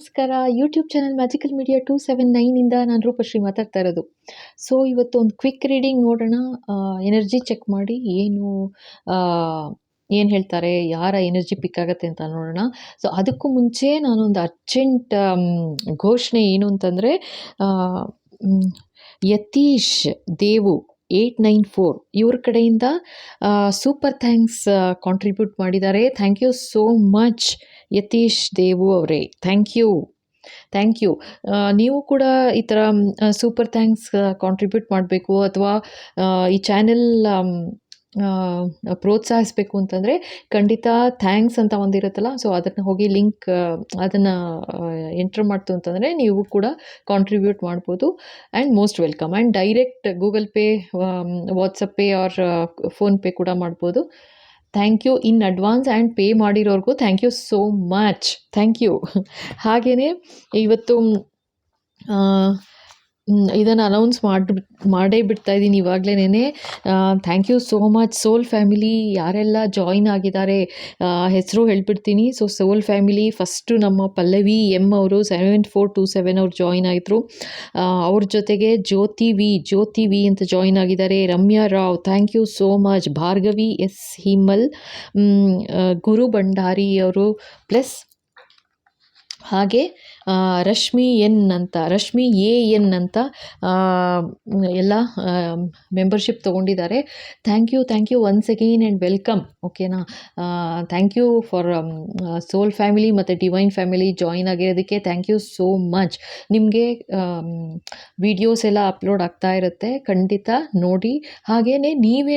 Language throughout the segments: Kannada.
ನಮಸ್ಕಾರ. YouTube channel magical media two seven ನೈನಿಂದ ನಾನು ರೂಪಶ್ರೀ ಮಾತಾಡ್ತಾ ಇರೋದು. ಸೊ ಇವತ್ತು ಒಂದು ಕ್ವಿಕ್ ರೀಡಿಂಗ್ ನೋಡೋಣ ಎನರ್ಜಿ ಚೆಕ್ ಮಾಡಿ ಏನು ಏನು ಹೇಳ್ತಾರೆ, ಯಾರ ಎನರ್ಜಿ ಪಿಕ್ ಆಗುತ್ತೆ ಅಂತ ನೋಡೋಣ. ಸೊ ಅದಕ್ಕೂ ಮುಂಚೆ ನಾನೊಂದು ಅರ್ಜೆಂಟ್ ಘೋಷಣೆ ಏನು ಅಂತಂದರೆ Yathish Devu eight nine four. ಇವ್ರ ಕಡೆಯಿಂದ ಸೂಪರ್ ಥ್ಯಾಂಕ್ಸ್ ಕಾಂಟ್ರಿಬ್ಯೂಟ್ ಮಾಡಿದ್ದಾರೆ. Thank you so much Yathish Devu ಅವರೇ. ಥ್ಯಾಂಕ್ ಯು ಥ್ಯಾಂಕ್ ಯು ನೀವು ಕೂಡ ಈ ಥರ ಸೂಪರ್ ಥ್ಯಾಂಕ್ಸ್ ಕಾಂಟ್ರಿಬ್ಯೂಟ್ ಮಾಡಬೇಕು ಅಥವಾ ಈ ಚಾನೆಲ್ ಪ್ರೋತ್ಸಾಹಿಸಬೇಕು ಅಂತಂದರೆ ಖಂಡಿತ ಥ್ಯಾಂಕ್ಸ್ ಅಂತ ಒಂದಿರುತ್ತಲ್ಲ ಸೊ ಅದನ್ನು ಹೋಗಿ ಲಿಂಕ್ ಅದನ್ನು ಎಂಟರ್ ಮಾಡ್ತು ಅಂತಂದರೆ ನೀವು ಕೂಡ ಕಾಂಟ್ರಿಬ್ಯೂಟ್ ಮಾಡ್ಬೋದು. And most welcome and direct Google Pay WhatsApp Pay or PhonePe ಕೂಡ ಮಾಡ್ಬೋದು. Thank you in advance and pay ಮಾಡಿರೋರ್ಗೂ thank you so much, thank you. ಹಾಗೆಯೇ ಇವತ್ತು ಇದನ್ನು ಅನೌನ್ಸ್ ಮಾಡಿ, ಮಾಡೇ ಬಿಡ್ತಾ ಇದ್ದೀನಿ ಇವಾಗಲೇ thank you so much soul family ಯಾರೆಲ್ಲ ಜಾಯಿನ್ ಆಗಿದ್ದಾರೆ ಹೆಸರು ಹೇಳ್ಬಿಡ್ತೀನಿ. ಸೊ ಸೋಲ್ ಫ್ಯಾಮಿಲಿ ಫಸ್ಟು ನಮ್ಮ ಪಲ್ಲವಿ ಎಂ ಅವರು ಸೆವೆನ್ ಫೋರ್ ಟು ಸೆವೆನ್ ಅವ್ರು ಜಾಯಿನ್ ಆಯಿತು ಅವ್ರ ಜೊತೆಗೆ ಜ್ಯೋತಿ ವಿ ಜ್ಯೋತಿ ವಿ ಅಂತ ಜಾಯಿನ್ ಆಗಿದ್ದಾರೆ. Ramya Rao thank you so much Bhargavi S Himal Guru Bhandari ಅವರು ಪ್ಲಸ್ ಹಾಗೆ ರಶ್ಮಿ ಎನ್ ಅಂತ, ರಶ್ಮಿ ಎ ಎನ್ ಅಂತ ಎಲ್ಲ membership ತೊಗೊಂಡಿದ್ದಾರೆ. Thank you thank you once again and welcome ಓಕೆನಾ thank you for soul family ಮತ್ತು ಡಿವೈನ್ ಫ್ಯಾಮಿಲಿ ಜಾಯಿನ್ ಆಗಿರೋದಕ್ಕೆ ಥ್ಯಾಂಕ್ ಯು ಸೋ ಮಚ್ ನಿಮಗೆ ವಿಡಿಯೋಸ್ ಎಲ್ಲ ಅಪ್ಲೋಡ್ ಆಗ್ತಾ ಇರುತ್ತೆ, ಖಂಡಿತ ನೋಡಿ. ಹಾಗೇ ನೀವೇ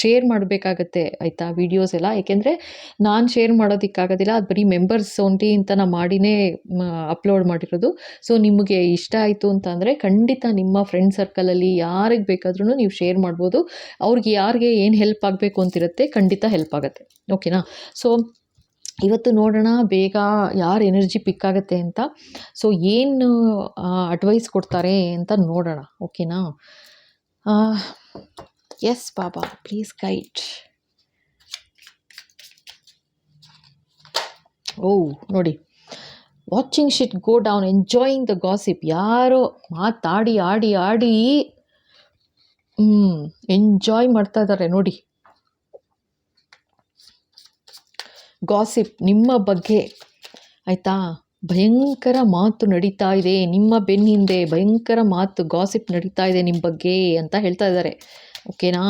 ಶೇರ್ ಮಾಡಬೇಕಾಗತ್ತೆ, ಆಯಿತಾ ವೀಡಿಯೋಸ್ ಎಲ್ಲ? ಏಕೆಂದರೆ ನಾನು ಶೇರ್ ಮಾಡೋದಕ್ಕಾಗೋದಿಲ್ಲ, ಅದು ಬರೀ ಮೆಂಬರ್ಸ್ ಓನ್ಲಿ ಅಂತ ನಾನು ಮಾಡಿನೇ ಅಪ್ಲೋಡ್ ಮಾಡಿರೋದು. ಸೊ ನಿಮಗೆ ಇಷ್ಟ ಆಯಿತು ಅಂತಂದರೆ ಖಂಡಿತ ನಿಮ್ಮ ಫ್ರೆಂಡ್ ಸರ್ಕಲಲ್ಲಿ ಯಾರಿಗೆ ಬೇಕಾದ್ರೂ ನೀವು ಶೇರ್ ಮಾಡ್ಬೋದು. ಅವ್ರಿಗೆ ಯಾರಿಗೆ ಏನು ಹೆಲ್ಪ್ ಆಗಬೇಕು ಅಂತಿರುತ್ತೆ, ಖಂಡಿತ ಹೆಲ್ಪ್ ಆಗುತ್ತೆ. ಓಕೆನಾ ಸೊ ಇವತ್ತು ನೋಡೋಣ, ಬೇಗ ಯಾರು ಎನರ್ಜಿ ಪಿಕ್ ಆಗುತ್ತೆ ಅಂತ. ಸೊ ಏನು ಅಡ್ವೈಸ್ ಕೊಡ್ತಾರೆ ಅಂತ ನೋಡೋಣ. ಓಕೆನಾ ಎಸ್ ಬಾಬಾ ಪ್ಲೀಸ್ ಗೈಡ್ ಓ ನೋಡಿ. Watching shit go down enjoying the gossip ಯಾರೋ ಮಾತಾಡಿ, ಆಡಿ ಆಡಿ. ಹ್ಞೂ ಎಂಜಾಯ್ ಮಾಡ್ತಾ ಇದ್ದಾರೆ ನೋಡಿ. ಗಾಸಿಪ್ ನಿಮ್ಮ ಬಗ್ಗೆ. ಆಯಿತಾ? ಭಯಂಕರ ಮಾತು ನಡೀತಾ ಇದೆ, ನಿಮ್ಮ ಬೆನ್ನಿಂದೆ ಭಯಂಕರ ಮಾತು ಗಾಸಿಪ್ ನಡೀತಾ ಇದೆ ನಿಮ್ಮ ಬಗ್ಗೆ ಅಂತ ಹೇಳ್ತಾ ಇದ್ದಾರೆ ಓಕೆನಾ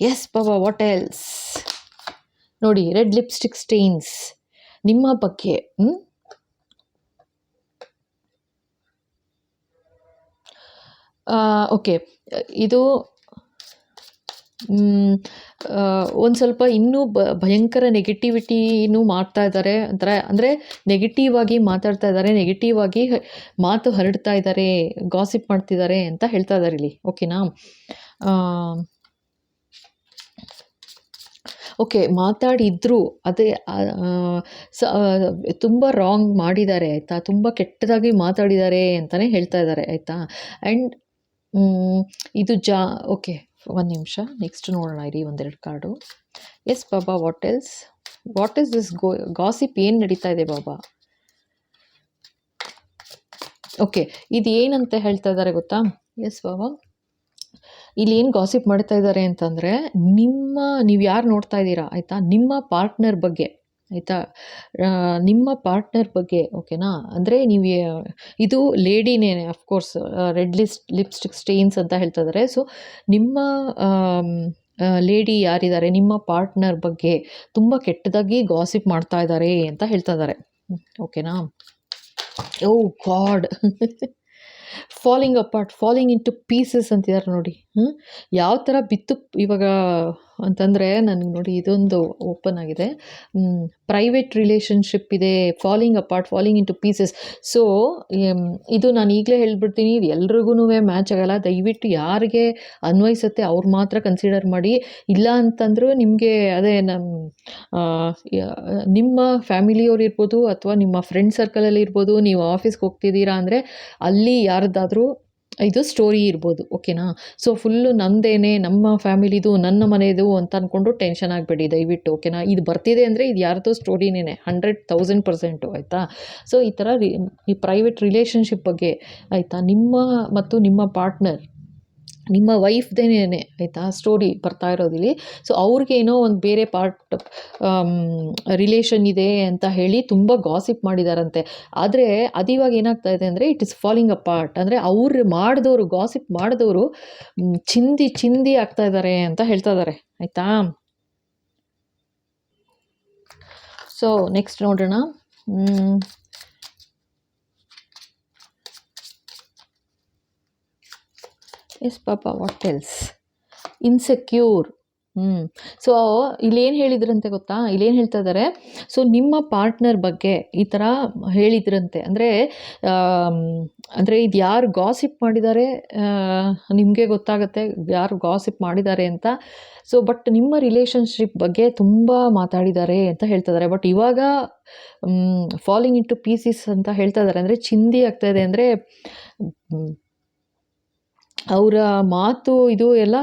ಎಸ್ ಬಾಬಾ ವಾಟ್ ಎಲ್ಸ್ ನೋಡಿ ರೆಡ್ ಲಿಪ್ಸ್ಟಿಕ್ ಸ್ಟೇನ್ಸ್ ನಿಮ್ಮ ಬಗ್ಗೆ ಓಕೆ ಇದು ಒಂದು ಸ್ವಲ್ಪ ಇನ್ನೂ ಬ, ಭಯಂಕರ ನೆಗೆಟಿವಿಟಿನೂ ಮಾಡ್ತಾ ಇದ್ದಾರೆ ಒಂಥರ ಅಂದರೆ ನೆಗೆಟಿವ್ ಆಗಿ ಮಾತಾಡ್ತಾ ಇದ್ದಾರೆ ನೆಗೆಟಿವ್ ಆಗಿ ಮಾತು ಹರಡ್ತಾ ಇದ್ದಾರೆ ಗಾಸಿಪ್ ಮಾಡ್ತಿದ್ದಾರೆ ಅಂತ ಹೇಳ್ತಾ ಇದ್ದಾರೆ ಇಲ್ಲಿ. ಓಕೆನಾ ಓಕೆ, ಮಾತಾಡಿದ್ರು, ಅದೇ ಸ ತುಂಬ ರಾಂಗ್ ಮಾಡಿದ್ದಾರೆ, ಆಯಿತಾ? ತುಂಬ ಕೆಟ್ಟದಾಗಿ ಮಾತಾಡಿದ್ದಾರೆ ಅಂತಲೇ ಹೇಳ್ತಾ ಇದ್ದಾರೆ, ಆಯಿತಾ? ಆ್ಯಂಡ್ ಇದು ಜಾ, ಓಕೆ, ಒಂದು ನಿಮಿಷ ನೆಕ್ಸ್ಟ್ ನೋಡೋಣ, ಇರಿ ಒಂದೆರಡು card yes Baba what else what is this go gossip ಏನು ನಡೀತಾ ಇದೆ ಬಾಬಾ ಓಕೆ ಇದು ಏನಂತ ಹೇಳ್ತಾ ಇದ್ದಾರೆ, ಗೊತ್ತಾ? ಎಸ್ ಬಾಬಾ ಇಲ್ಲಿ ಏನು ಗಾಸಿಪ್ ಮಾಡ್ತಾ ಇದ್ದಾರೆ ಅಂತಂದರೆ, ನಿಮ್ಮ, ನೀವು ಯಾರು ನೋಡ್ತಾ ಇದ್ದೀರಾ, ಆಯಿತಾ? ನಿಮ್ಮ ಪಾರ್ಟ್ನರ್ ಬಗ್ಗೆ, ಆಯಿತಾ? ನಿಮ್ಮ ಪಾರ್ಟ್ನರ್ ಬಗ್ಗೆ ಓಕೆನಾ ಅಂದರೆ ನೀವು ಇದು ಲೇಡಿನೇ of course red list lipstick stains ಅಂತ ಹೇಳ್ತಾ ಇದ್ದಾರೆ ಸೊ ನಿಮ್ಮ ಲೇಡಿ ಯಾರಿದ್ದಾರೆ? ನಿಮ್ಮ ಪಾರ್ಟ್ನರ್ ಬಗ್ಗೆ ತುಂಬ ಕೆಟ್ಟದಾಗಿ ಗಾಸಿಪ್ ಮಾಡ್ತಾ ಇದ್ದಾರೆ ಅಂತ ಹೇಳ್ತಾ ಇದ್ದಾರೆ ಓಕೆನಾ ಓ god falling apart falling into pieces ಅಂತಿದ್ದಾರೆ ನೋಡಿ. ಯಾವ ಥರ ಬಿತ್ತು ಇವಾಗ ಅಂತಂದರೆ ನನಗೆ ನೋಡಿ ಇದೊಂದು ಓಪನ್ ಆಗಿದೆ. ಪ್ರೈವೇಟ್ ರಿಲೇಷನ್ಶಿಪ್ ಇದೆ falling apart falling into pieces so ಇದು ನಾನು ಈಗಲೇ ಹೇಳ್ಬಿಡ್ತೀನಿ, ಇದು ಎಲ್ರಿಗೂ ಮ್ಯಾಚ್ ಆಗೋಲ್ಲ. ದಯವಿಟ್ಟು ಯಾರಿಗೆ ಅನ್ವಯಿಸುತ್ತೆ ಅವ್ರು ಮಾತ್ರ ಕನ್ಸಿಡರ್ ಮಾಡಿ. ಇಲ್ಲ ಅಂತಂದರೂ ನಿಮಗೆ ಅದೇ ನಮ್ಮ ನಿಮ್ಮ ಫ್ಯಾಮಿಲಿಯವ್ರು ಇರ್ಬೋದು ಅಥವಾ ನಿಮ್ಮ ಫ್ರೆಂಡ್ ಸರ್ಕಲಲ್ಲಿ ಇರ್ಬೋದು, ನೀವು ಆಫೀಸ್ಗೆ ಹೋಗ್ತಿದ್ದೀರಾ ಅಂದರೆ ಅಲ್ಲಿ ಯಾರ್ದಾದ್ರೂ ಇದು ಸ್ಟೋರಿ ಇರ್ಬೋದು ಓಕೆನಾ ಸೊ ಫುಲ್ಲು ನಂದೇನೆ, ನಮ್ಮ ಫ್ಯಾಮಿಲಿದು ನನ್ನ ಮನೆಯದು ಅಂತ ಅಂದ್ಕೊಂಡು ಟೆನ್ಷನ್ ಆಗಬೇಡಿ, ದಯವಿಟ್ಟು ಓಕೆನಾ ಇದು ಬರ್ತಿದೆ ಅಂದರೆ ಇದು ಯಾರದೋ ಸ್ಟೋರಿನೇ ಹಂಡ್ರೆಡ್ ತೌಸಂಡ್ ಪರ್ಸೆಂಟು ಆಯಿತಾ? ಸೊ ಈ ಥರ ಈ ಪ್ರೈವೇಟ್ ರಿಲೇಷನ್ಶಿಪ್ ಬಗ್ಗೆ, ಆಯಿತಾ? ನಿಮ್ಮ ಮತ್ತು ನಿಮ್ಮ ಪಾರ್ಟ್ನರ್ ನಿಮ್ಮ ವೈಫ್ದೇನೆ ಆಯಿತಾ? ಸ್ಟೋರಿ ಬರ್ತಾ ಇರೋದಿಲ್ಲಿ. ಸೊ ಅವ್ರಿಗೇನೋ ಒಂದು ಬೇರೆ ಪಾರ್ಟ್ ರಿಲೇಷನ್ ಇದೆ ಅಂತ ಹೇಳಿ ತುಂಬ ಗಾಸಿಪ್ ಮಾಡಿದಾರಂತೆ. ಆದರೆ ಇವಾಗ ಏನಾಗ್ತಾ ಇದೆ ಅಂದರೆ it is falling apart ಅಂದರೆ, ಅವ್ರು ಮಾಡಿದವರು ಗಾಸಿಪ್ ಮಾಡಿದವರು ಚಿಂದಿ ಚಿಂದಿ ಆಗ್ತಾ ಇದ್ದಾರೆ ಅಂತ ಹೇಳ್ತಾ ಇದ್ದಾರೆ ಆಯಿತಾ? ಸೊ ನೆಕ್ಸ್ಟ್ ನೋಡೋಣ. ಎಸ್ ಪಾಪ ವಾಟ್ ಎಲ್ಸ್ ಇನ್ಸೆಕ್ಯೂರ್ ಹ್ಞೂ ಸೊ ಇಲ್ಲೇನು ಹೇಳಿದ್ರಂತೆ ಗೊತ್ತಾ? ಇಲ್ಲೇನು ಹೇಳ್ತಾ ಇದ್ದಾರೆ ಸೊ ನಿಮ್ಮ ಪಾರ್ಟ್ನರ್ ಬಗ್ಗೆ ಈ ಥರ ಹೇಳಿದ್ರಂತೆ. ಅಂದರೆ ಅಂದರೆ ಇದು ಯಾರು ಗಾಸಿಪ್ ಮಾಡಿದ್ದಾರೆ ನಿಮಗೆ ಗೊತ್ತಾಗುತ್ತೆ ಯಾರು ಗಾಸಿಪ್ ಮಾಡಿದ್ದಾರೆ ಅಂತ. ಸೊ ಬಟ್ ನಿಮ್ಮ ರಿಲೇಷನ್ಶಿಪ್ ಬಗ್ಗೆ ತುಂಬ ಮಾತಾಡಿದ್ದಾರೆ ಅಂತ ಹೇಳ್ತಾ ಇದ್ದಾರೆ ಬಟ್ ಇವಾಗ ಫಾಲಿಂಗ್ ಇನ್ ಟು ಪೀಸಿಸ್ ಅಂತ ಹೇಳ್ತಾ ಇದ್ದಾರೆ ಅಂದರೆ ಚಿಂದಿ ಆಗ್ತಾಯಿದೆ ಅಂದರೆ ಅವರ ಮಾತು ಇದು ಎಲ್ಲ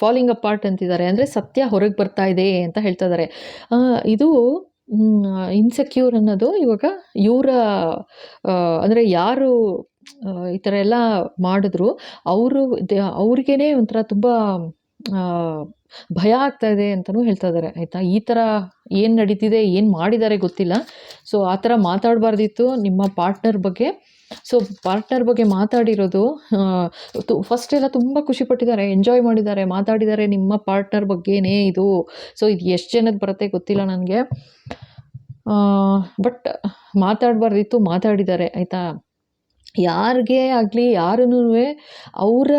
ಫಾಲಿಂಗ್ ಅಪಾರ್ಟ್ ಅಂತಿದ್ದಾರೆ. ಅಂದರೆ ಸತ್ಯ ಹೊರಗೆ ಬರ್ತಾ ಇದೆ ಅಂತ ಹೇಳ್ತಾ ಇದ್ದಾರೆ. ಇದು ಇನ್ಸೆಕ್ಯೂರ್ ಅನ್ನೋದು ಇವಾಗ ಇವರ ಅಂದರೆ ಯಾರು ಈ ಥರ ಎಲ್ಲ ಮಾಡಿದ್ರು. ಅವರು ಅವ್ರಿಗೇ ಒಂಥರ ತುಂಬ ಭಯ ಆಗ್ತಾ ಇದೆ ಅಂತಲೂ ಹೇಳ್ತಾ ಇದ್ದಾರೆ ಆಯಿತಾ? ಈ ಥರ ಏನು ನಡೀತಿದೆ, ಏನು ಮಾಡಿದ್ದಾರೆ ಗೊತ್ತಿಲ್ಲ. ಸೊ ಆ ಥರ ಮಾತಾಡಬಾರ್ದಿತ್ತು ನಿಮ್ಮ ಪಾರ್ಟ್ನರ್ ಬಗ್ಗೆ. ಸೊ ಪಾರ್ಟ್ನರ್ ಬಗ್ಗೆ ಮಾತಾಡಿರೋದು ಫಸ್ಟ್ ಎಲ್ಲ ತುಂಬ ಖುಷಿ ಪಟ್ಟಿದ್ದಾರೆ ಎಂಜಾಯ್ ಮಾಡಿದ್ದಾರೆ, ಮಾತಾಡಿದ್ದಾರೆ ನಿಮ್ಮ ಪಾರ್ಟ್ನರ್ ಬಗ್ಗೆನೇ ಇದು. ಸೊ ಇದು ಎಷ್ಟು ಜನಕ್ಕೆ ಬರುತ್ತೆ ಗೊತ್ತಿಲ್ಲ ನನಗೆ. ಬಟ್ ಮಾತಾಡಬಾರ್ದಿತ್ತು, ಮಾತಾಡಿದ್ದಾರೆ, ಆಯಿತಾ? ಯಾರಿಗೆ ಆಗಲಿ ಯಾರನ್ನೂ ಅವರ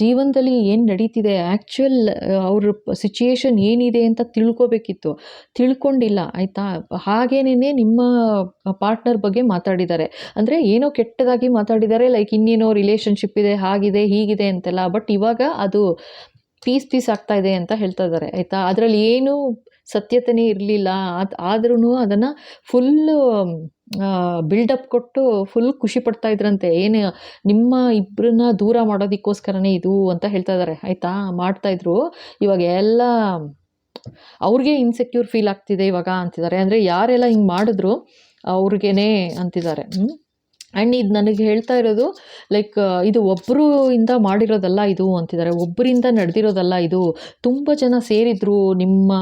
ಜೀವನದಲ್ಲಿ ಏನು ನಡೀತಿದೆ ಆ್ಯಕ್ಚುಯಲ್ ಅವ್ರ ಸಿಚುಯೇಷನ್ ಏನಿದೆ ಅಂತ ತಿಳ್ಕೊಬೇಕಿತ್ತು. ತಿಳ್ಕೊಂಡಿಲ್ಲ, ಆಯಿತಾ? ಹಾಗೇನೇ ನಿಮ್ಮ ಪಾರ್ಟ್ನರ್ ಬಗ್ಗೆ ಮಾತಾಡಿದ್ದಾರೆ. ಅಂದರೆ ಏನೋ ಕೆಟ್ಟದಾಗಿ ಮಾತಾಡಿದ್ದಾರೆ ಲೈಕ್ ಇನ್ನೇನೋ ರಿಲೇಷನ್ಶಿಪ್ ಇದೆ, ಹಾಗಿದೆ, ಹೀಗಿದೆ ಅಂತೆಲ್ಲ ಬಟ್ ಇವಾಗ ಅದು ಪೀಸ್ ಪೀಸ್ ಆಗ್ತಾ ಇದೆ ಅಂತ ಹೇಳ್ತಾ ಇದ್ದಾರೆ, ಆಯಿತಾ? ಅದರಲ್ಲಿ ಏನೂ ಸತ್ಯತೆನೇ ಇರಲಿಲ್ಲ, ಅದು ಆದ್ರೂ ಅದನ್ನು ಫುಲ್ಲು ಬಿಲ್ಡಪ್ ಕೊಟ್ಟು ಫುಲ್ ಖುಷಿ ಪಡ್ತಾ ಇದ್ರಂತೆ. ಏನು ನಿಮ್ಮ ಇಬ್ಬರನ್ನ ದೂರ ಮಾಡೋದಕ್ಕೋಸ್ಕರನೇ ಇದು ಅಂತ ಹೇಳ್ತಾ ಇದ್ದಾರೆ ಆಯಿತಾ? ಮಾಡ್ತಾಯಿದ್ರು ಇವಾಗ ಎಲ್ಲ ಅವ್ರಿಗೆ ಇನ್ಸೆಕ್ಯೂರ್ ಫೀಲ್ ಆಗ್ತಿದೆ ಇವಾಗ ಅಂತಿದ್ದಾರೆ. ಅಂದರೆ ಯಾರೆಲ್ಲ ಹಿಂಗೆ ಮಾಡಿದ್ರು ಅವ್ರಿಗೇನೆ ಅಂತಿದ್ದಾರೆ. ಆ್ಯಂಡ್ ಇದು ನನಗೆ ಹೇಳ್ತಾ ಇರೋದು ಲೈಕ್ ಇದು ಒಬ್ಬರು ಇಂದ ಮಾಡಿರೋದಲ್ಲ ಇದು ಅಂತಿದ್ದಾರೆ ಒಬ್ಬರಿಂದ ನಡೆದಿರೋದಲ್ಲ ಇದು. ತುಂಬ ಜನ ಸೇರಿದ್ರು ನಿಮ್ಮ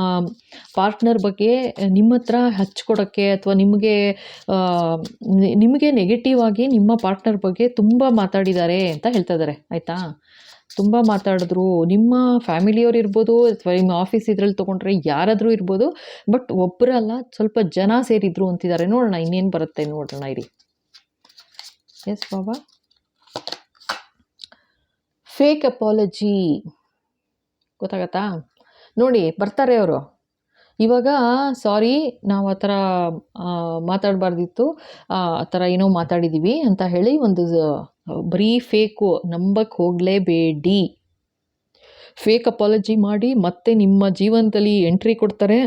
ಪಾರ್ಟ್ನರ್ ಬಗ್ಗೆ ನಿಮ್ಮ ಹತ್ರ ಹಚ್ಕೊಡೋಕ್ಕೆ ಅಥವಾ ನಿಮಗೆ ನಿಮಗೆ ನೆಗೆಟಿವ್ ಆಗಿ ನಿಮ್ಮ ಪಾರ್ಟ್ನರ್ ಬಗ್ಗೆ ತುಂಬ ಮಾತಾಡಿದ್ದಾರೆ ಅಂತ ಹೇಳ್ತಾ ಇದ್ದಾರೆ ಆಯಿತಾ? ತುಂಬ ಮಾತಾಡಿದ್ರು. ನಿಮ್ಮ ಫ್ಯಾಮಿಲಿಯವ್ರು ಇರ್ಬೋದು, ಅಥವಾ ನಿಮ್ಮ ಆಫೀಸ್ ಇದ್ರಲ್ಲಿ ತೊಗೊಂಡ್ರೆ ಯಾರಾದರೂ ಇರ್ಬೋದು, ಬಟ್ ಒಬ್ಬರಲ್ಲ ಸ್ವಲ್ಪ ಜನ ಸೇರಿದ್ರು ಅಂತಿದ್ದಾರೆ ನೋಡೋಣ ಇನ್ನೇನು ಬರುತ್ತೆ, ನೋಡೋಣ ಇರಿ. ಎಸ್ ಬಾಬಾ ಫೇಕ್ ಅಪಾಲಜಿ ಗೊತ್ತಾಗತ್ತಾ? ನೋಡಿ, ಬರ್ತಾರೆ ಅವರು. ಇವಾಗ ಸಾರಿ ನಾವು ಆ ಥರ ಮಾತಾಡಬಾರ್ದಿತ್ತು. ಆ ಥರ ಏನೋ ಮಾತಾಡಿದ್ದೀವಿ ಅಂತ ಹೇಳಿ ಒಂದು ಬರೀ ಫೇಕು ನಂಬಕ್ಕೆ ಹೋಗಲೇಬೇಡಿ. ಫೇಕ್ ಅಪಾಲಜಿ ಮಾಡಿ ಮತ್ತೆ ನಿಮ್ಮ ಜೀವನದಲ್ಲಿ ಎಂಟ್ರಿ ಕೊಡ್ತಾರೆ.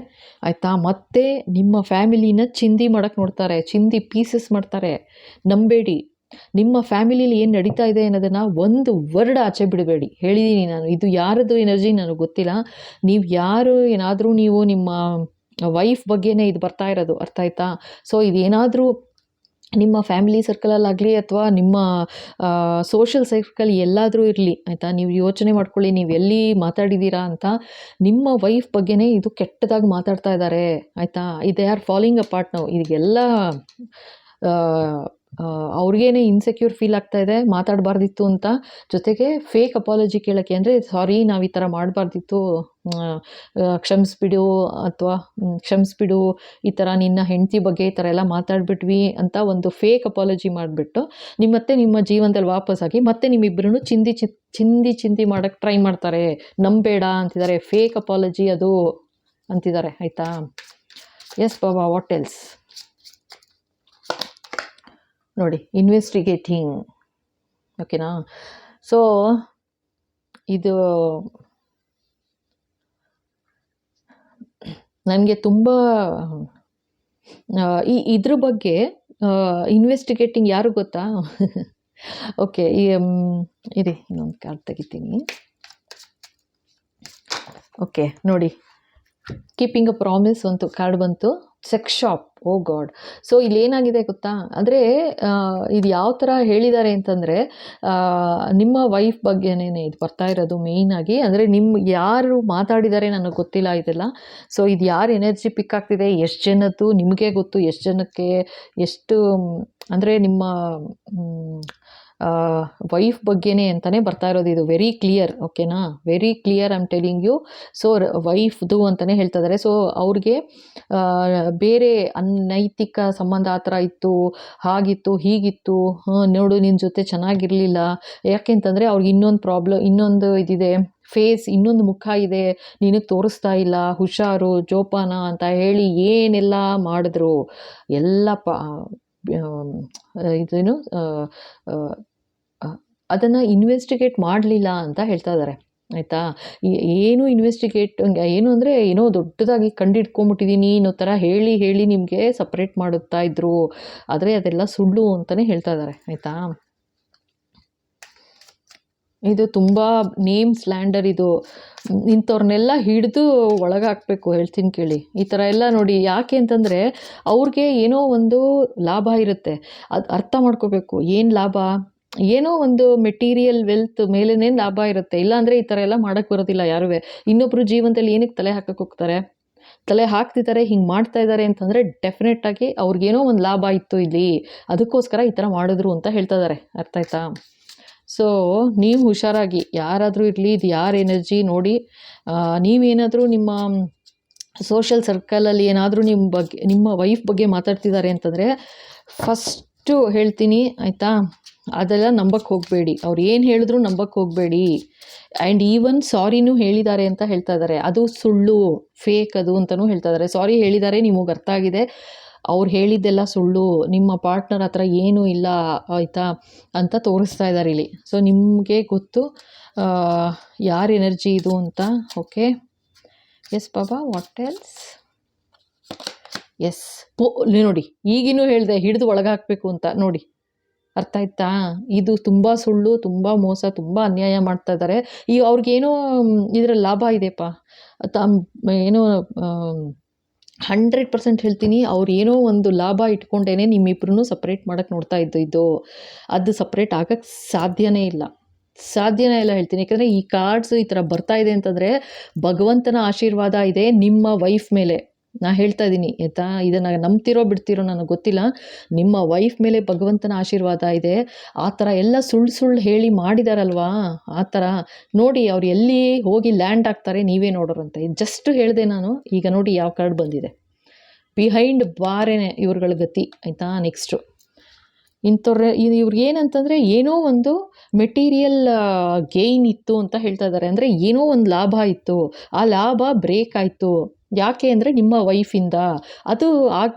ಆಯಿತಾ? ಮತ್ತೆ ನಿಮ್ಮ ಫ್ಯಾಮಿಲಿನ ಚಿಂದಿ ಮಾಡೋಕ್ಕೆ ನೋಡ್ತಾರೆ. ಚಿಂದಿ ಪೀಸಸ್ ಮಾಡ್ತಾರೆ. ನಂಬೇಡಿ. ನಿಮ್ಮ ಫ್ಯಾಮಿಲಿಲಿ ಏನು ನಡೀತಾ ಇದೆ ಅನ್ನೋದನ್ನು ಒಂದು ವರ್ಡ್ ಆಚೆ ಬಿಡಬೇಡಿ. ಹೇಳಿದ್ದೀನಿ ನಾನು. ಇದು ಯಾರದು ಎನರ್ಜಿ ನನಗೆ ಗೊತ್ತಿಲ್ಲ. ನೀವು ಯಾರು ಏನಾದರೂ ನೀವು ನಿಮ್ಮ ವೈಫ್ ಬಗ್ಗೆನೇ ಇದು ಬರ್ತಾ ಇರೋದು, ಅರ್ಥ ಆಯ್ತಾ? ಸೊ ಇದೇನಾದರೂ ನಿಮ್ಮ ಫ್ಯಾಮಿಲಿ ಸರ್ಕಲಲ್ಲಾಗಲಿ ಅಥವಾ ನಿಮ್ಮ ಸೋಷಿಯಲ್ ಸರ್ಕಲ್ ಎಲ್ಲಾದರೂ ಇರಲಿ, ಆಯಿತಾ? ನೀವು ಯೋಚನೆ ಮಾಡ್ಕೊಳ್ಳಿ, ನೀವು ಎಲ್ಲಿ ಮಾತಾಡಿದ್ದೀರಾ ಅಂತ ನಿಮ್ಮ ವೈಫ್ ಬಗ್ಗೆನೇ ಇದು ಕೆಟ್ಟದಾಗಿ ಮಾತಾಡ್ತಾ ಇದ್ದಾರೆ ಆಯಿತಾ? ಇದು ಆರ್ ಫಾಲೋಯಿಂಗ್ ಅ ಪಾರ್ಟ್ ನಾವು ಇದೆಲ್ಲ ಅವ್ರಿಗೇನೆ ಇನ್ಸೆಕ್ಯೂರ್ ಫೀಲ್ ಆಗ್ತಾ ಇದೆ, ಮಾತಾಡಬಾರ್ದಿತ್ತು ಅಂತ. ಜೊತೆಗೆ ಫೇಕ್ ಅಪಾಲಜಿ ಕೇಳೋಕ್ಕೆ ಅಂದರೆ ಸಾರಿ ನಾವು ಈ ಥರ ಮಾಡಬಾರ್ದಿತ್ತು. ಕ್ಷಮಿಸ್ಬಿಡು ಅಥವಾ ಕ್ಷಮಿಸ್ಬಿಡು. ಈ ಥರ ನಿನ್ನ ಹೆಂಡತಿ ಬಗ್ಗೆ ಈ ಥರ ಎಲ್ಲ ಮಾತಾಡ್ಬಿಟ್ವಿ ಅಂತ ಒಂದು ಫೇಕ್ ಅಪಾಲಜಿ ಮಾಡಿಬಿಟ್ಟು ನಿಮ್ಮ ಮತ್ತೆ ನಿಮ್ಮ ಜೀವನದಲ್ಲಿ ವಾಪಸ್ಸಾಗಿ ಮತ್ತೆ ನಿಮ್ಮಿಬ್ಬರೂ ಚಿಂದಿ ಚಿಂದಿ ಚಿಂದಿ ಮಾಡೋಕ್ಕೆ ಟ್ರೈ ಮಾಡ್ತಾರೆ. ನಂಬೇಡ ಅಂತಿದ್ದಾರೆ. ಫೇಕ್ ಅಪಾಲಜಿ ಅದು ಅಂತಿದ್ದಾರೆ. ಆಯಿತಾ? ಎಸ್ ಬಾಬಾ ವಾಟ್ ಎಲ್ಸ್ ನೋಡಿ ಇನ್ವೆಸ್ಟಿಗೇಟಿಂಗ್ ಓಕೆನಾ ಸೊ ಇದು ನನಗೆ ತುಂಬ ಈ ಇದ್ರ ಬಗ್ಗೆ ಇನ್ವೆಸ್ಟಿಗೇಟಿಂಗ್ ಯಾರು ಗೊತ್ತಾ? ಓಕೆ ಇರಿ ಇನ್ನೊಂದು ಕಾರ್ಡ್ ತೆಗಿತೀನಿ. ಓಕೆ ನೋಡಿ ಕೀಪಿಂಗ್ ಅ ಪ್ರಾಮಿಸ್ ಒಂದು ಕಾರ್ಡ್ ಬಂತು. Sex shop, oh god. So ಇಲ್ಲಿ ಏನಾಗಿದೆ ಗೊತ್ತಾ? ಅಂದರೆ ಇದು ಯಾವ ಥರ ಹೇಳಿದ್ದಾರೆ ಅಂತಂದರೆ ನಿಮ್ಮ ವೈಫ್ ಬಗ್ಗೆನೇ ಇದು ಬರ್ತಾ ಇರೋದು ಮೇಯ್ನಾಗಿ ಅಂದರೆ ನಿಮ್ಮ ಯಾರು ಮಾತಾಡಿದ್ದಾರೆ ನನಗೆ ಗೊತ್ತಿಲ್ಲ ಇದೆಲ್ಲ. ಸೊ ಇದು ಯಾರು ಎನರ್ಜಿ ಪಿಕ್ ಆಗ್ತಿದೆ, ಎಷ್ಟು ಜನದ್ದು, ನಿಮಗೆ ಗೊತ್ತು ಎಷ್ಟು ಜನಕ್ಕೆ, ಎಷ್ಟು, ಅಂದರೆ ನಿಮ್ಮ ವೈಫ್ ಬಗ್ಗೆನೇ ಅಂತಲೇ ಬರ್ತಾ ಇರೋದು. ಇದು ವೆರಿ ಕ್ಲಿಯರ್ ಓಕೆನಾ very clear I'm telling you so ವೈಫ್ದು ಅಂತಲೇ ಹೇಳ್ತಾ ಇದ್ದಾರೆ ಸೊ ಅವ್ರಿಗೆ ಬೇರೆ ಅನೈತಿಕ ಸಂಬಂಧ ಆ ಥರ ಇತ್ತು, ಹಾಗಿತ್ತು, ಹೀಗಿತ್ತು, ಹಾಂ, ನೋಡು ನಿನ್ನ ಜೊತೆ ಚೆನ್ನಾಗಿರಲಿಲ್ಲ. ಯಾಕೆಂತಂದರೆ ಅವ್ರಿಗೆ ಇನ್ನೊಂದು ಪ್ರಾಬ್ಲಮ್ ಇನ್ನೊಂದು ಇದಿದೆ ಫೇಸ್ ಇನ್ನೊಂದು ಮುಖ ಇದೆ, ನಿನಗೆ ತೋರಿಸ್ತಾ ಇಲ್ಲ, ಹುಷಾರು, ಜೋಪಾನ ಅಂತ ಹೇಳಿ ಏನೆಲ್ಲ ಮಾಡಿದ್ರು ಎಲ್ಲ ಪ ಇದೇನು ಅದನ್ನು ಇನ್ವೆಸ್ಟಿಗೇಟ್ ಮಾಡಲಿಲ್ಲ ಅಂತ ಹೇಳ್ತಾ ಇದ್ದಾರೆ ಆಯಿತಾ? ಏನು ಇನ್ವೆಸ್ಟಿಗೇಟ್ ಏನು ಅಂದರೆ ಏನೋ ದೊಡ್ಡದಾಗಿ ಕಂಡಿಡ್ಕೊಂಬಿಟ್ಟಿದ್ದೀನಿ ಅನ್ನೋ ಥರ ಹೇಳಿ ಹೇಳಿ ನಿಮಗೆ ಸಪ್ರೇಟ್ ಮಾಡುತ್ತಾ ಇದ್ದರು ಆದರೆ ಅದೆಲ್ಲ ಸುಳ್ಳು ಅಂತಲೇ ಹೇಳ್ತಾ ಇದ್ದಾರೆ ಆಯಿತಾ? ಇದು ತುಂಬ ನೇಮ್ ಸ್ಲ್ಯಾಂಡರ್ ಇದು. ಇಂಥವ್ರನ್ನೆಲ್ಲ ಹಿಡಿದು ಒಳಗೆ ಹಾಕಬೇಕು ಹೇಳ್ತೀನಿ ಕೇಳಿ. ಈ ಥರ ಎಲ್ಲ ನೋಡಿ ಯಾಕೆ ಅಂತಂದರೆ ಅವ್ರಿಗೆ ಏನೋ ಒಂದು ಲಾಭ ಇರುತ್ತೆ. ಅದು ಅರ್ಥ ಮಾಡ್ಕೋಬೇಕು. ಏನು ಲಾಭ? ಏನೋ ಒಂದು ಮೆಟೀರಿಯಲ್ ವೆಲ್ತ್ ಮೇಲೇ ಲಾಭ ಇರುತ್ತೆ. ಇಲ್ಲಾಂದರೆ ಈ ಥರ ಎಲ್ಲ ಮಾಡೋಕ್ಕೆ ಬರೋದಿಲ್ಲ ಯಾರೂ ಇನ್ನೊಬ್ಬರು ಜೀವನದಲ್ಲಿ ಏನಕ್ಕೆ ತಲೆ ಹಾಕಕ್ಕೆ ಹೋಗ್ತಾರೆ? ತಲೆ ಹಾಕ್ತಿದ್ದಾರೆ ಹಿಂಗೆ ಮಾಡ್ತಾ ಇದ್ದಾರೆ ಅಂತಂದರೆ ಡೆಫಿನೆಟ್ಟಾಗಿ ಅವ್ರಿಗೇನೋ ಒಂದು ಲಾಭ ಇತ್ತು ಇಲ್ಲಿ. ಅದಕ್ಕೋಸ್ಕರ ಈ ಥರ ಮಾಡಿದ್ರು ಅಂತ ಹೇಳ್ತಾ ಇದ್ದಾರೆ ಅರ್ಥ ಆಯ್ತಾ? ಸೊ ನೀವು ಹುಷಾರಾಗಿ, ಯಾರಾದರೂ ಇರಲಿ, ಇದು ಯಾರ ಎನರ್ಜಿ ನೋಡಿ ನೀವೇನಾದರೂ ನಿಮ್ಮ ಸೋಷಿಯಲ್ ಸರ್ಕಲಲ್ಲಿ ಏನಾದರೂ ನಿಮ್ಮ ಬಗ್ಗೆ, ನಿಮ್ಮ ವೈಫ್ ಬಗ್ಗೆ ಮಾತಾಡ್ತಿದ್ದಾರೆ ಅಂತಂದರೆ ಫಸ್ಟು ಹೇಳ್ತೀನಿ, ಆಯಿತಾ? ಅದೆಲ್ಲ ನಂಬಕ್ಕೆ ಹೋಗಬೇಡಿ. ಅವ್ರು ಏನು ಹೇಳಿದ್ರು ನಂಬಕ್ಕೆ ಹೋಗಬೇಡಿ. ಆ್ಯಂಡ್ ಈವನ್ ಸಾರಿನೂ ಹೇಳಿದ್ದಾರೆ ಅಂತ ಹೇಳ್ತಾ ಇದ್ದಾರೆ ಅದು ಸುಳ್ಳು ಫೇಕ್ ಅದು ಅಂತಲೂ ಹೇಳ್ತಾ ಇದ್ದಾರೆ ಸಾರಿ ಹೇಳಿದ್ದಾರೆ, ನಿಮಗೆ ಅರ್ಥ ಆಗಿದೆ. ಅವ್ರು ಹೇಳಿದ್ದೆಲ್ಲ ಸುಳ್ಳು, ನಿಮ್ಮ ಪಾರ್ಟ್ನರ್ ಹತ್ರ ಏನೂ ಇಲ್ಲ, ಆಯಿತಾ ಅಂತ ತೋರಿಸ್ತಾ ಇದ್ದಾರೆ ಇಲ್ಲಿ. ಸೊ ನಿಮಗೆ ಗೊತ್ತು ಯಾರ ಎನರ್ಜಿ ಇದು ಅಂತ. Okay yes Baba what else yes ಪೋ ನೋಡಿ ಈಗಿನೂ ಹೇಳಿದೆ, ಹಿಡಿದು ಒಳಗಾಕಬೇಕು ಅಂತ. ನೋಡಿ, ಅರ್ಥ ಆಯ್ತಾ? ಇದು ತುಂಬ ಸುಳ್ಳು, ತುಂಬ ಮೋಸ, ತುಂಬ ಅನ್ಯಾಯ ಮಾಡ್ತಾ ಇದ್ದಾರೆ ಈ ಅವ್ರಿಗೇನೋ ಇದರ ಲಾಭ ಇದೆಯಪ್ಪ. ತಮ್ಮ ಏನೋ ಹಂಡ್ರೆಡ್ ಪರ್ಸೆಂಟ್ ಹೇಳ್ತೀನಿ, ಅವ್ರು ಏನೋ ಒಂದು ಲಾಭ ಇಟ್ಕೊಂಡೇನೆ ನಿಮ್ಮಿಬ್ರು ಸಪ್ರೇಟ್ ಮಾಡೋಕ್ಕೆ ನೋಡ್ತಾ ಇದ್ದಿದ್ದು ಇದು. ಅದು ಸಪ್ರೇಟ್ ಆಗೋಕ್ಕೆ ಸಾಧ್ಯನೇ ಇಲ್ಲ. ಸಾಧ್ಯನೇ ಇಲ್ಲ ಹೇಳ್ತೀನಿ. ಯಾಕಂದರೆ ಈ ಕಾರ್ಡ್ಸ್ ಈ ಥರ ಬರ್ತಾ ಇದೆ ಅಂತಂದರೆ ಭಗವಂತನ ಆಶೀರ್ವಾದ ಇದೆ ನಿಮ್ಮ ವೈಫ್ ಮೇಲೆ. ನಾ ಹೇಳ್ತಾ ಇದ್ದೀನಿ ಆಯ್ತಾ? ಇದನ್ನು ನಂಬ್ತಿರೋ ಬಿಡ್ತಿರೋ ನನಗೆ ಗೊತ್ತಿಲ್ಲ. ನಿಮ್ಮ ವೈಫ್ ಮೇಲೆ ಭಗವಂತನ ಆಶೀರ್ವಾದ ಇದೆ. ಆ ಥರ ಎಲ್ಲ ಸುಳ್ಳು ಸುಳ್ಳು ಹೇಳಿ ಮಾಡಿದಾರಲ್ವಾ? ಆ ಥರ. ನೋಡಿ, ಅವ್ರು ಎಲ್ಲಿ ಹೋಗಿ ಲ್ಯಾಂಡ್ ಆಗ್ತಾರೆ ನೀವೇ ನೋಡೋರಂತೆ. ಜಸ್ಟ್ ಹೇಳಿದೆ ನಾನು, ಈಗ ನೋಡಿ ಯಾವ ಕಾರ್ಡ್ ಬಂದಿದೆ. ಬಿಹೈಂಡ್ ಬಾರೇನೆ ಇವ್ರುಗಳ ಗತಿ, ಆಯಿತಾ? ನೆಕ್ಸ್ಟು. ಇಂಥವ್ರ ಇವ್ರಿಗೆ ಏನಂತಂದರೆ ಏನೋ ಒಂದು ಮೆಟೀರಿಯಲ್ ಗೇನ್ ಇತ್ತು ಅಂತ ಹೇಳ್ತಾ ಇದ್ದಾರೆ ಅಂದರೆ ಏನೋ ಒಂದು ಲಾಭ ಇತ್ತು. ಆ ಲಾಭ ಬ್ರೇಕ್ ಆಯಿತು. ಯಾಕೆ ಅಂದರೆ ನಿಮ್ಮ ವೈಫಿಂದ ಅದು ಆಗ,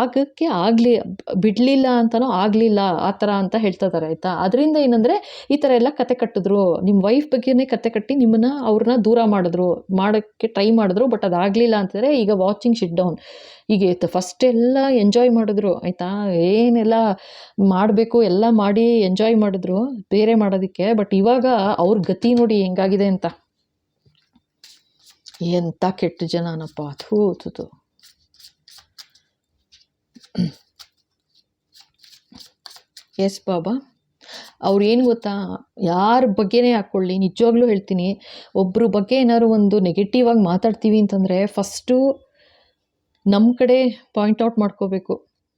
ಆಗಕ್ಕೆ ಆಗಲಿ, ಬಿಡಲಿಲ್ಲ ಅಂತನೋ ಆಗಲಿಲ್ಲ ಆ ಥರ ಅಂತ ಹೇಳ್ತಾ ಇದ್ದಾರೆ ಆಯಿತಾ? ಅದರಿಂದ ಏನಂದರೆ ಈ ಥರ ಎಲ್ಲ ಕತೆ ಕಟ್ಟಿದ್ರು. ನಿಮ್ಮ ವೈಫ್ ಬಗ್ಗೆನೇ ಕತೆ ಕಟ್ಟಿ ನಿಮ್ಮನ್ನು ಅವ್ರನ್ನ ದೂರ ಮಾಡಿದ್ರು. ಮಾಡೋಕ್ಕೆ ಟ್ರೈ ಮಾಡಿದ್ರು ಬಟ್ ಅದಾಗಲಿಲ್ಲ ಅಂತಂದರೆ ಈಗ ವಾಚಿಂಗ್ ಶಿಟ್ ಡೌನ್ ಈಗ ಫಸ್ಟ್ ಎಲ್ಲ ಎಂಜಾಯ್ ಮಾಡಿದ್ರು ಆಯಿತಾ? ಏನೆಲ್ಲ ಮಾಡಬೇಕು ಎಲ್ಲ ಮಾಡಿ ಎಂಜಾಯ್ ಮಾಡಿದ್ರು. ಬೇರೆ ಮಾಡೋದಕ್ಕೆ ಬಟ್ ಇವಾಗ ಅವ್ರ ಗತಿ ನೋಡಿ ಹೆಂಗಾಗಿದೆ ಅಂತ. ಎಂಥ ಕೆಟ್ಟ ಜನನಪ್ಪ ಥೂ ಥೂ ಎಸ್ ಬಾಬಾ. ಅವ್ರು ಏನು ಗೊತ್ತಾ? ಯಾರ ಬಗ್ಗೆನೇ ಹಾಕ್ಕೊಳ್ಳಿ ನಿಜವಾಗ್ಲೂ ಹೇಳ್ತೀನಿ. ಒಬ್ಬರು ಬಗ್ಗೆ ಏನಾದ್ರು ಒಂದು ನೆಗೆಟಿವ್ ಆಗಿ ಮಾತಾಡ್ತೀವಿ ಅಂತಂದರೆ ಫಸ್ಟು ನಮ್ಮ ಕಡೆ ಪಾಯಿಂಟ್ ಔಟ್ ಮಾಡ್ಕೋಬೇಕು.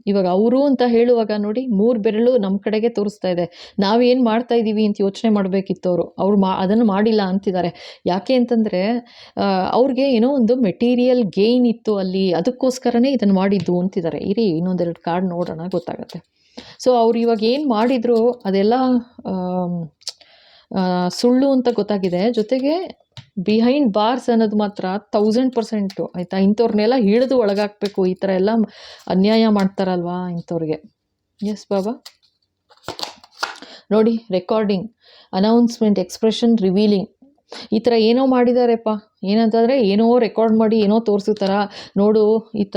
ಇವಾಗ ಅವರು ಅಂತ ಹೇಳುವಾಗ ನೋಡಿ ಮೂರು ಬೆರಳು ನಮ್ಮ ಕಡೆಗೆ ತೋರಿಸ್ತಾ ಇದೆ. ನಾವೇನು ಮಾಡ್ತಾ ಇದ್ದೀವಿ ಅಂತ ಯೋಚನೆ ಮಾಡಬೇಕಿತ್ತು ಅವರು ಅವ್ರು ಮಾ ಅದನ್ನು ಮಾಡಿಲ್ಲ ಅಂತಿದ್ದಾರೆ. ಯಾಕೆ ಅಂತಂದರೆ ಅವ್ರಿಗೆ ಏನೋ ಒಂದು ಮೆಟೀರಿಯಲ್ ಗೇನ್ ಇತ್ತು ಅಲ್ಲಿ, ಅದಕ್ಕೋಸ್ಕರನೇ ಇದನ್ನು ಮಾಡಿದ್ದು ಅಂತಿದ್ದಾರೆ. ಇರಿ, ಇನ್ನೊಂದೆರಡು ಕಾರ್ಡ್ ನೋಡೋಣ, ಗೊತ್ತಾಗತ್ತೆ. ಸೊ ಅವ್ರು ಇವಾಗ ಏನು ಮಾಡಿದ್ರು ಅದೆಲ್ಲ ಸುಳ್ಳು ಅಂತ ಗೊತ್ತಾಗಿದೆ. ಜೊತೆಗೆ ಬಿಹೈಂಡ್ ಬಾರ್ಸ್ ಅನ್ನೋದು ಮಾತ್ರ ತೌಸಂಡ್ ಪರ್ಸೆಂಟು ಆಯಿತಾ? ಇಂಥವ್ರನ್ನೆಲ್ಲ ಹಿಡಿದು ಒಳಗಾಕಬೇಕು, ಈ ಥರ ಎಲ್ಲ ಅನ್ಯಾಯ ಮಾಡ್ತಾರಲ್ವಾ ಇಂಥವ್ರಿಗೆ. ಎಸ್ ಬಾಬಾ? ನೋಡಿ ರೆಕಾರ್ಡಿಂಗ್ ಅನೌನ್ಸ್ಮೆಂಟ್ ಎಕ್ಸ್ಪ್ರೆಷನ್ ರಿವೀಲಿಂಗ್ ಈ ಥರ ಏನೋ ಮಾಡಿದಾರೆಪ್ಪ. ಏನಂತಂದರೆ, ಏನೋ ರೆಕಾರ್ಡ್ ಮಾಡಿ, ಏನೋ ತೋರಿಸೋ ಥರ ನೋಡು, ಈ ತ,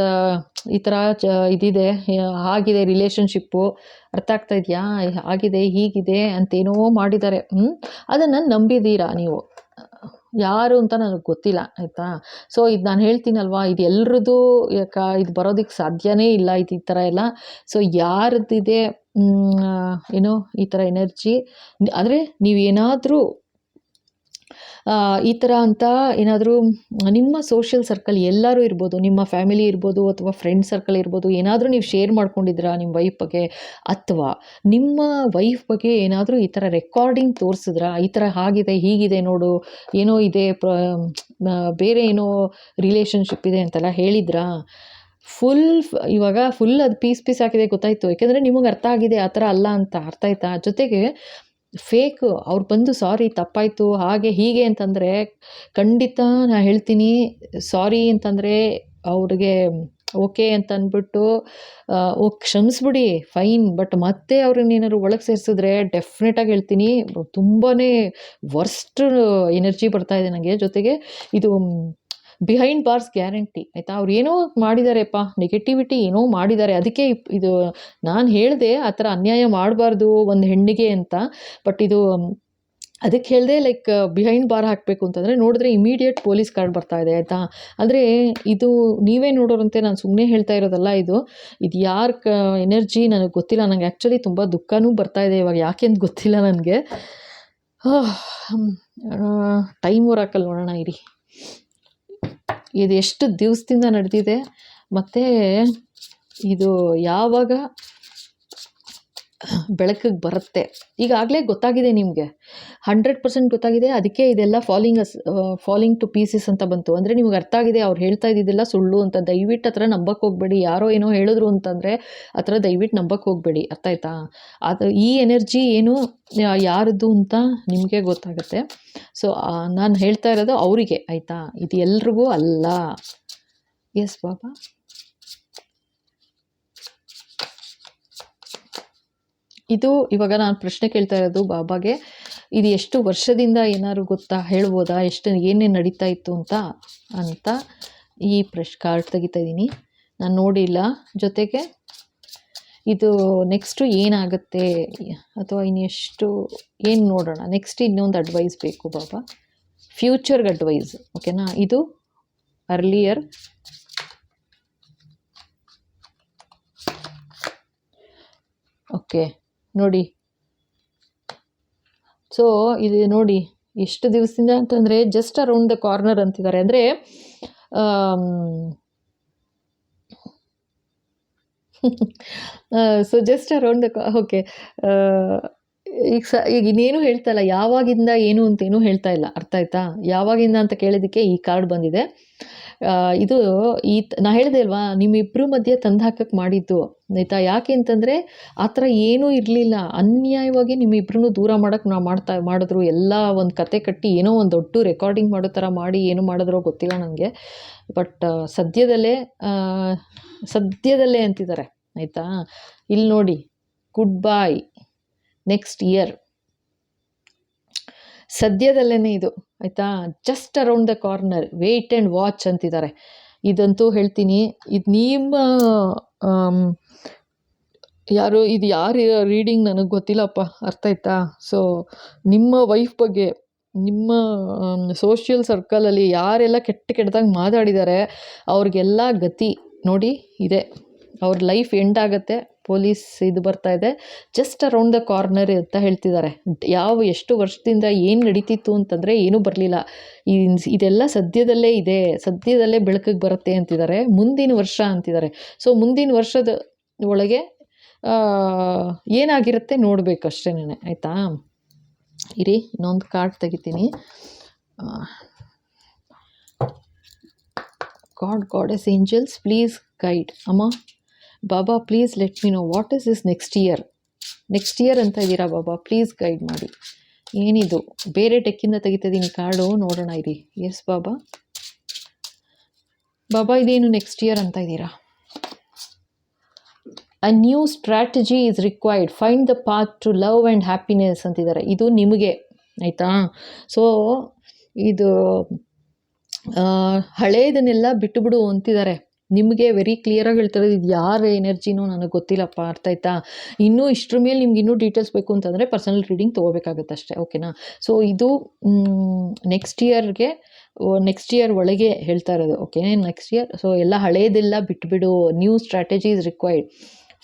ಈ ಥರ ಚ, ಇದಿದೆ, ಆಗಿದೆ ರಿಲೇಷನ್ಶಿಪ್ಪು ಅರ್ಥ ಆಗ್ತಾ ಇದೆಯಾ? ಆಗಿದೆ, ಹೀಗಿದೆ ಅಂತೇನೋ ಮಾಡಿದ್ದಾರೆ. ಹ್ಞೂ ಅದನ್ನು ನಂಬಿದ್ದೀರಾ ನೀವು? ಯಾರು ಅಂತ ನನಗೆ ಗೊತ್ತಿಲ್ಲ, ಆಯಿತಾ? ಸೊ ಇದು ನಾನು ಹೇಳ್ತೀನಲ್ವಾ, ಇದು ಎಲ್ರದ್ದು, ಯಾಕ, ಇದು ಬರೋದಕ್ಕೆ ಸಾಧ್ಯನೇ ಇಲ್ಲ ಇದು ಈ ಥರ ಎಲ್ಲ. ಸೊ ಯಾರದ್ದಿದೆ ಏನೋ, ಈ ಥರ ಎನರ್ಜಿ ಆದರೆ ನೀವೇನಾದರೂ ಈ ಥರ ಅಂತ ಏನಾದರೂ ನಿಮ್ಮ ಸೋಷಿಯಲ್ ಸರ್ಕಲ್ ಎಲ್ಲರೂ ಇರ್ಬೋದು, ನಿಮ್ಮ ಫ್ಯಾಮಿಲಿ ಇರ್ಬೋದು ಅಥವಾ ಫ್ರೆಂಡ್ ಸರ್ಕಲ್ ಇರ್ಬೋದು, ಏನಾದರೂ ನೀವು ಶೇರ್ ಮಾಡ್ಕೊಂಡಿದ್ದೀರಾ ನಿಮ್ಮ ವೈಫ್ ಬಗ್ಗೆ ಅಥವಾ ನಿಮ್ಮ ವೈಫ್ ಬಗ್ಗೆ ಏನಾದರೂ ಈ ಥರ ರೆಕಾರ್ಡಿಂಗ್ ತೋರಿಸಿದ್ರಾ? ಈ ಥರ ಆಗಿದೆ ಹೀಗಿದೆ ನೋಡು, ಏನೋ ಇದೆ ಬೇರೆ ಏನೋ ರಿಲೇಷನ್ಶಿಪ್ ಇದೆ ಅಂತೆಲ್ಲ ಹೇಳಿದ್ರಾ? ಫುಲ್ ಇವಾಗ ಫುಲ್ ಅದು ಪೀಸ್ ಪೀಸ್ ಹಾಕಿದೆ ಗೊತ್ತಾಯಿತು. ಯಾಕೆಂದರೆ ನಿಮಗೆ ಅರ್ಥ ಆಗಿದೆ, ಆ ಥರ ಅಲ್ಲ ಅಂತ ಅರ್ಥ ಆಯ್ತಾ? ಜೊತೆಗೆ ಫೇಕ್, ಅವ್ರು ಬಂದು ಸಾರಿ ತಪ್ಪಾಯಿತು, ಹಾಗೆ ಹೀಗೆ ಅಂತಂದರೆ ಖಂಡಿತ ನಾ ಹೇಳ್ತೀನಿ, ಸಾರಿ ಅಂತಂದರೆ ಅವ್ರಿಗೆ ಓಕೆ ಅಂತ ಅಂದ್ಬಿಟ್ಟು ಓ ಕ್ಷಮಿಸ್ಬಿಡಿ, ಫೈನ್, ಬಟ್ ಮತ್ತೆ ಅವ್ರನ್ನ ಏನಾದ್ರು ಒಳಗೆ ಸೇರಿಸಿದ್ರೆ ಡೆಫಿನೆಟಾಗಿ ಹೇಳ್ತೀನಿ ತುಂಬಾ ವರ್ಸ್ಟ್ ಎನರ್ಜಿ ಬರ್ತಾ ಇದೆ ನನಗೆ ಜೊತೆಗೆ. ಇದು ಬಿಹೈಂಡ್ ಬಾರ್ಸ್ ಗ್ಯಾರಂಟಿ ಆಯಿತಾ? ಅವ್ರು ಏನೋ ಮಾಡಿದಾರೆಪ್ಪ. ನೆಗೆಟಿವಿಟಿ ಏನೋ ಮಾಡಿದ್ದಾರೆ ಅದಕ್ಕೆ ಇದು ನಾನು ಹೇಳಿದೆ ಆ ಥರ ಅನ್ಯಾಯ ಮಾಡಬಾರ್ದು ಒಂದು ಹೆಣ್ಣಿಗೆ ಅಂತ. ಬಟ್ ಇದು ಅದಕ್ಕೆ ಹೇಳಿದೆ ಲೈಕ್ ಬಿಹೈಂಡ್ ಬಾರ್ ಹಾಕಬೇಕು ಅಂತಂದರೆ ನೋಡಿದ್ರೆ ಇಮಿಡಿಯೇಟ್ ಪೊಲೀಸ್ ಕಾರ್ಡ್ ಬರ್ತಾ ಇದೆ, ಆಯಿತಾ? ಅಂದರೆ ಇದು ನೀವೇ ನೋಡೋರಂತೆ, ನಾನು ಸುಮ್ಮನೆ ಹೇಳ್ತಾ ಇರೋದಲ್ಲ ಇದು. ಇದು ಯಾರ ಕ ಎನರ್ಜಿ ನನಗೆ ಗೊತ್ತಿಲ್ಲ. ನನಗೆ ಆ್ಯಕ್ಚುಲಿ ತುಂಬ ದುಃಖನೂ ಬರ್ತಾ ಇದೆ ಇವಾಗ. ಯಾಕೆ ಅಂತ ಗೊತ್ತಿಲ್ಲ ನನಗೆ. ಟೈಮ್ ಹೊರಾಕಲ್ಲಿ ನೋಡೋಣ, ಇರಿ. ಇದು ಎಷ್ಟು ದಿವಸದಿಂದ ನಡೆದಿದೆ? ಮತ್ತು ಇದು ಯಾವಾಗ ಬೆಳಕಿಗೆ ಬರುತ್ತೆ. ಈಗಾಗಲೇ ಗೊತ್ತಾಗಿದೆ ನಿಮಗೆ. ಹಂಡ್ರೆಡ್ ಪರ್ಸೆಂಟ್ ಗೊತ್ತಾಗಿದೆ. ಅದಕ್ಕೆ ಇದೆಲ್ಲ falling as falling to pieces ಅಂತ ಬಂತು. ಅಂದರೆ ನಿಮ್ಗೆ ಅರ್ಥ ಆಗಿದೆ, ಅವ್ರು ಹೇಳ್ತಾ ಇದ್ದಿದ್ದೆಲ್ಲ ಸುಳ್ಳು ಅಂತ. ದಯವಿಟ್ಟು ಹತ್ರ ನಂಬಕ್ಕೆ ಹೋಗಬೇಡಿ. ಯಾರೋ ಏನೋ ಹೇಳಿದ್ರು ಅಂತಂದರೆ ಆ ಥರ ದಯವಿಟ್ಟು ನಂಬಕ್ಕೆ ಹೋಗಬೇಡಿ. ಅರ್ಥ ಆಯ್ತಾ? ಅದು, ಈ ಎನರ್ಜಿ ಏನು ಯಾರದ್ದು ಅಂತ ನಿಮಗೆ ಗೊತ್ತಾಗುತ್ತೆ. ಸೊ ನಾನು ಹೇಳ್ತಾ ಇರೋದು ಅವರಿಗೆ, ಆಯಿತಾ? ಇದು ಎಲ್ರಿಗೂ ಅಲ್ಲ. ಎಸ್ ಬಾಬಾ? ಇದು ಇವಾಗ ನಾನು ಪ್ರಶ್ನೆ ಕೇಳ್ತಾ ಇರೋದು ಬಾಬಾಗೆ, ಇದು ಎಷ್ಟು ವರ್ಷದಿಂದ ಏನಾದ್ರು ಗೊತ್ತಾ? ಹೇಳ್ಬೋದಾ? ಎಷ್ಟು ಏನೇನು ನಡೀತಾ ಇತ್ತು ಅಂತ ಅಂತ ಈ ಪ್ರಶ್ ಕಾರ್ಡ್ ತೆಗಿತಾ ಇದ್ದೀನಿ. ನಾನು ನೋಡಿಲ್ಲ. ಜೊತೆಗೆ ಇದು ನೆಕ್ಸ್ಟು ಏನಾಗುತ್ತೆ? ಅಥವಾ ಇನ್ನೆಷ್ಟು, ಏನು ನೋಡೋಣ? ನೆಕ್ಸ್ಟ್ ಇನ್ನೊಂದು ಅಡ್ವೈಸ್ ಬೇಕು ಬಾಬಾ. ಫ್ಯೂಚರ್ಗೆ ಅಡ್ವೈಸ್ ಓಕೆನಾ ಇದು ಅರ್ಲಿಯರ್ ಓಕೆ ನೋಡಿ. ಸೊ ಇದು ನೋಡಿ ಎಷ್ಟು ದಿವಸದಿಂದ ಅಂತಂದರೆ ಜಸ್ಟ್ ಅರೌಂಡ್ ದ ಕಾರ್ನರ್ ಅಂತಿದ್ದಾರೆ. ಅಂದರೆ so just around the okay ಈಗ ಸ, ಈಗ ಇನ್ನೇನು ಹೇಳ್ತಾ ಇಲ್ಲ. ಯಾವಾಗಿಂದ ಏನು ಅಂತೇನು ಹೇಳ್ತಾ ಇಲ್ಲ. ಅರ್ಥ ಆಯ್ತಾ? ಯಾವಾಗಿಂದ ಅಂತ ಕೇಳಿದ್ದಕ್ಕೆ ಈ ಕಾರ್ಡ್ ಬಂದಿದೆ. ಇದು ಈ ನಾ ಹೇಳಿದೆ ಅಲ್ವಾ ನಿಮ್ಮಿಬ್ಬರು ಮಧ್ಯೆ ತಂದು ಹಾಕಕ್ಕೆ ಮಾಡಿದ್ದು, ಆಯಿತಾ? ಯಾಕೆ ಅಂತಂದರೆ ಆ ಥರ ಏನೂ ಇರಲಿಲ್ಲ. ಅನ್ಯಾಯವಾಗಿ ನಿಮ್ಮಿಬ್ಬರನ್ನು ದೂರ ಮಾಡೋಕ್ಕೆ ನಾ ಮಾಡ್ತಾ ಮಾಡಿದ್ರು. ಎಲ್ಲ ಒಂದು ಕತೆ ಕಟ್ಟಿ ಏನೋ ಒಂದು ದೊಡ್ಡ ರೆಕಾರ್ಡಿಂಗ್ ಮಾಡೋ ಥರ ಮಾಡಿ ಏನು ಮಾಡಿದ್ರೋ ಗೊತ್ತಿಲ್ಲ ನನಗೆ ಬಟ್ ಸದ್ಯದಲ್ಲೇ ಸದ್ಯದಲ್ಲೇ ಅಂತಿದ್ದಾರೆ ಆಯಿತಾ? ಇಲ್ಲಿ ನೋಡಿ ಗುಡ್ ಬಾಯ್ ನೆಕ್ಸ್ಟ್ ಇಯರ್ ಸದ್ಯದಲ್ಲೇ ಇದು, ಆಯಿತಾ? Just around the corner wait and watch ಅಂತಿದ್ದಾರೆ. ಇದಂತೂ ಹೇಳ್ತೀನಿ, ಇದು ನಿಮ್ಮ ಯಾರು, ಇದು ಯಾರು ರೀಡಿಂಗ್ ನನಗೆ ಗೊತ್ತಿಲ್ಲಪ್ಪ, ಅರ್ಥ ಆಯ್ತಾ? ಸೊ ನಿಮ್ಮ ವೈಫ್ ಬಗ್ಗೆ, ನಿಮ್ಮ ಸೋಷಿಯಲ್ ಸರ್ಕಲಲ್ಲಿ ಯಾರೆಲ್ಲ ಕೆಟ್ಟ ಕೆಟ್ಟದಾಗಿ ಮಾತಾಡಿದ್ದಾರೆ ಅವ್ರಿಗೆಲ್ಲ ಗತಿ ನೋಡಿ ಇದೆ. ಅವ್ರ ಲೈಫ್ ಎಂಡ್ ಆಗುತ್ತೆ. ಪೊಲೀಸ್ ಇದು ಬರ್ತಾ ಇದೆ. ಜಸ್ಟ್ ಅರೌಂಡ್ ದ ಕಾರ್ನರ್ ಅಂತ ಹೇಳ್ತಿದ್ದಾರೆ. ಯಾವ ಎಷ್ಟು ವರ್ಷದಿಂದ ಏನು ನಡೀತಿತ್ತು ಅಂತಂದರೆ ಏನೂ ಬರಲಿಲ್ಲ. ಇದೆಲ್ಲ ಸದ್ಯದಲ್ಲೇ ಇದೆ. ಸದ್ಯದಲ್ಲೇ ಬೆಳಕಿಗೆ ಬರುತ್ತೆ ಅಂತಿದ್ದಾರೆ. ಮುಂದಿನ ವರ್ಷ ಅಂತಿದ್ದಾರೆ. ಸೊ ಮುಂದಿನ ವರ್ಷದ ಒಳಗೆ ಏನಾಗಿರುತ್ತೆ ನೋಡಬೇಕು ಅಷ್ಟೇನೆ ಆಯಿತಾ? ಇರಿ, ಇನ್ನೊಂದು ಕಾರ್ಡ್ ತೆಗಿತೀನಿ. God yes angels please guide ಅಮ್ಮ? Baba please let me know what is is next year next year ಅಂತ ಇದ್ದೀರಾ ಬಾಬಾ? ಪ್ಲೀಸ್ ಗೈಡ್ ಮಾಡಿ. ಏನಿದು? ಬೇರೆ ಟೆಕ್ಕಿಂದ ತೆಗಿತಿದ್ದೀನಿ ಕಾರ್ಡು. ನೋಡೋಣ ಇರಿ. ಎಸ್ ಬಾಬಾ. ಬಾಬಾ, ಇದೇನು ನೆಕ್ಸ್ಟ್ ಇಯರ್ ಅಂತ ಇದ್ದೀರಾ a new strategy is required find the path to love and happiness ಅಂತಿದ್ದಾರೆ. ಇದು ನಿಮಗೆ, ಆಯಿತಾ? ಸೊ ಇದು ಹಳೇದನ್ನೆಲ್ಲ ಬಿಟ್ಟುಬಿಡು ಅಂತಿದ್ದಾರೆ. ನಿಮಗೆ ವೆರಿ ಕ್ಲಿಯರಾಗಿ ಹೇಳ್ತಾರೆ ಇದು ಯಾರ ಎನರ್ಜಿನೋ ನನಗೆ ಗೊತ್ತಿಲ್ಲಪ್ಪ, ಅರ್ಥ ಆಯ್ತಾ? ಇನ್ನೂ ಇಷ್ಟ್ರ ಮೇಲೆ ನಿಮ್ಗೆ ಇನ್ನೂ ಡೀಟೇಲ್ಸ್ ಬೇಕು ಅಂತಂದರೆ ಪರ್ಸನಲ್ ರೀಡಿಂಗ್ ತೊಗೋಬೇಕಾಗುತ್ತೆ ಅಷ್ಟೇ ಓಕೆನಾ ಸೊ ಇದು ನೆಕ್ಸ್ಟ್ ಇಯರ್ಗೆ ನೆಕ್ಸ್ಟ್ ಇಯರ್ ಒಳಗೆ ಹೇಳ್ತಾ ಇರೋದು ಓಕೆ ನೆಕ್ಸ್ಟ್ ಇಯರ್ ಸೊ ಎಲ್ಲ ಹಳೇದೆಲ್ಲ ಬಿಟ್ಬಿಡು new strategy is required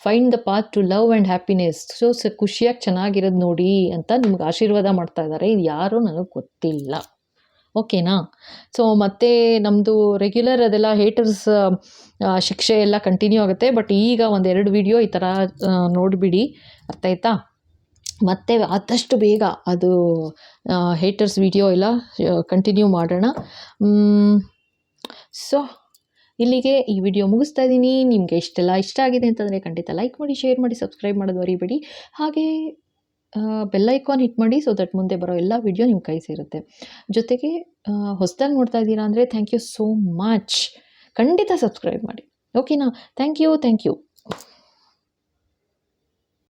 find the path to love and happiness so ಸ, ಖುಷಿಯಾಗಿ ಚೆನ್ನಾಗಿರೋದು ನೋಡಿ ಅಂತ ನಿಮ್ಗೆ ಆಶೀರ್ವಾದ ಮಾಡ್ತಾ ಇದ್ದಾರೆ ಇದು ಯಾರೂ ನನಗೆ ಗೊತ್ತಿಲ್ಲ. ಓಕೆನಾ? ಸೊ ಮತ್ತೆ ನಮ್ಮದು ರೆಗ್ಯುಲರ್ ಅದೆಲ್ಲ ಹೇಟರ್ಸ್ ಶಿಕ್ಷೆ ಎಲ್ಲ ಕಂಟಿನ್ಯೂ ಆಗುತ್ತೆ. ಬಟ್ ಈಗ ಒಂದೆರಡು ವಿಡಿಯೋ ಈ ಥರ ನೋಡಿಬಿಡಿ. ಅರ್ಥ ಆಯ್ತಾ? ಮತ್ತೆ ಆದಷ್ಟು ಬೇಗ ಅದು ಹೇಟರ್ಸ್ ವಿಡಿಯೋ ಎಲ್ಲ ಕಂಟಿನ್ಯೂ ಮಾಡೋಣ. ಸೊ ಇಲ್ಲಿಗೆ ಈ ವಿಡಿಯೋ ಮುಗಿಸ್ತಾ ಇದ್ದೀನಿ. ನಿಮಗೆ ಇಷ್ಟೆಲ್ಲ ಇಷ್ಟ ಆಗಿದೆ ಅಂತಂದರೆ ಖಂಡಿತ ಲೈಕ್ ಮಾಡಿ ಶೇರ್ ಮಾಡಿ ಸಬ್ಸ್ಕ್ರೈಬ್ ಮಾಡೋದು ಮರಿಬೇಡಿ. ಹಾಗೆ ಬೆಲ್ ಐಕಾನ್ ಹಿಟ್ ಮಾಡಿ ಸೊ ದಟ್ ಮುಂದೆ ಬರೋ ಎಲ್ಲ ವಿಡಿಯೋ ನಿಮ್ಮ ಕೈ ಸೇರುತ್ತೆ. ಜೊತೆಗೆ ಹೊಸದಾಗಿ ನೋಡ್ತಾ ಇದ್ದೀರಾ ಅಂದರೆ ಥ್ಯಾಂಕ್ ಯು ಸೋ ಮಚ್ ಖಂಡಿತ ಸಬ್ಸ್ಕ್ರೈಬ್ ಮಾಡಿ. ಓಕೆನಾ ಥ್ಯಾಂಕ್ ಯು ಥ್ಯಾಂಕ್ ಯು